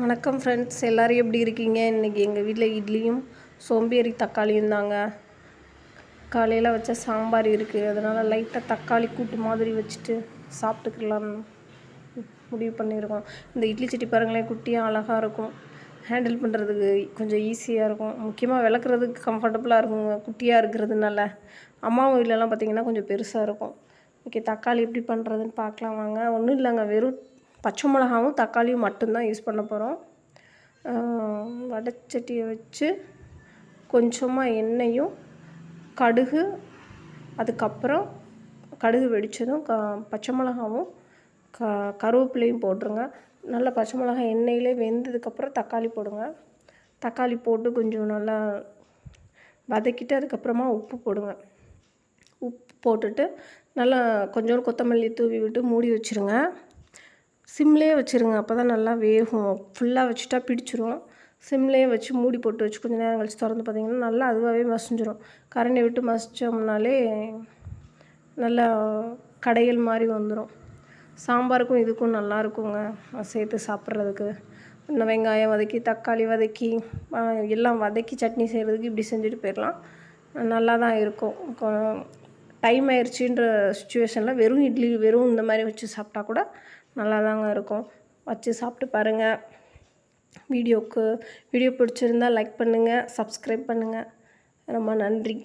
வணக்கம் ஃப்ரெண்ட்ஸ் எல்லோரும் எப்படி இருக்கீங்க? இன்றைக்கி எங்கள் வீட்டில் இட்லியும் சோம்பேறி தக்காளியும் தாங்க. காலையில் வச்ச சாம்பார் இருக்குது அதனால் லைட்டாக தக்காளி கூட்டு மாதிரி வச்சுட்டு சாப்பிட்டுக்கலாம்னு முடிவு பண்ணியிருக்கோம் இந்த இட்லி சட்டி பாருங்களேன் குட்டியாக அழகாக இருக்கும். ஹேண்டில் பண்ணுறதுக்கு கொஞ்சம் ஈஸியாக இருக்கும். முக்கியமாக விளக்குறதுக்கு கம்ஃபர்டபுளாக இருக்குங்க. குட்டியாக இருக்கிறதுனால. அம்மா வீட்டிலலாம் பார்த்திங்கன்னா கொஞ்சம் பெருசாக இருக்கும். ஓகே தக்காளி எப்படி பண்ணுறதுன்னு பார்க்கலாம் வாங்க ஒன்றும் இல்லைங்க. வெறும் பச்சை மிளகாவும் தக்காளியும் மட்டும்தான் யூஸ் பண்ண போகிறோம் வடைச்சட்டியை வச்சு கொஞ்சமாக எண்ணெயும் கடுகு அதுக்கப்புறம் கடுகு வெடித்ததும் க பச்சை மிளகாவும் க கருவேப்பிலையும் போட்டுருங்க. நல்லா பச்சை மிளகாய் எண்ணெயிலே வெந்ததுக்கப்புறம் தக்காளி போடுங்க. தக்காளி போட்டு கொஞ்சம் நல்லா வதக்கிட்டு அதுக்கப்புறமா உப்பு போடுங்க. உப்பு போட்டுட்டு நல்லா கொஞ்சோண்டு கொத்தமல்லி தூவி விட்டு மூடி வச்சுருங்க. சிம்லேயே வச்சுருங்க. அப்போ தான் நல்லா வேகும். ஃபுல்லாக வச்சுட்டா பிடிச்சிரும். சிம்லேயே வச்சு மூடி போட்டு வச்சு கொஞ்சம் நேரம் கழிச்சு திறந்து பார்த்திங்கன்னா நல்லா அதுவாகவே மசிஞ்சிரும். கரண்டி விட்டு மசித்தோம்னாலே நல்லா கடைகள் மாதிரி வந்துடும் சாம்பாருக்கும் இதுக்கும் நல்லா இருக்குங்க. சேர்த்து சாப்பிட்றதுக்கு. இன்னும் வெங்காயம் வதக்கி தக்காளி வதக்கி எல்லாம் வதக்கி சட்னி செய்கிறதுக்கு இப்படி செஞ்சுட்டு போயிடலாம். நல்லா தான் இருக்கும். டைம் ஆயிடுச்சுன்ற சுச்சுவேஷனில் வெறும் இட்லி வெறும் இந்த மாதிரி வச்சு சாப்பிட்டா கூட நல்லா தாங்க இருக்கும். வச்சு சாப்பிட்டு பாருங்கள் வீடியோவுக்கு வீடியோ பிடிச்சிருந்தால் லைக் பண்ணுங்கள் சப்ஸ்கிரைப் பண்ணுங்கள் ரொம்ப நன்றி.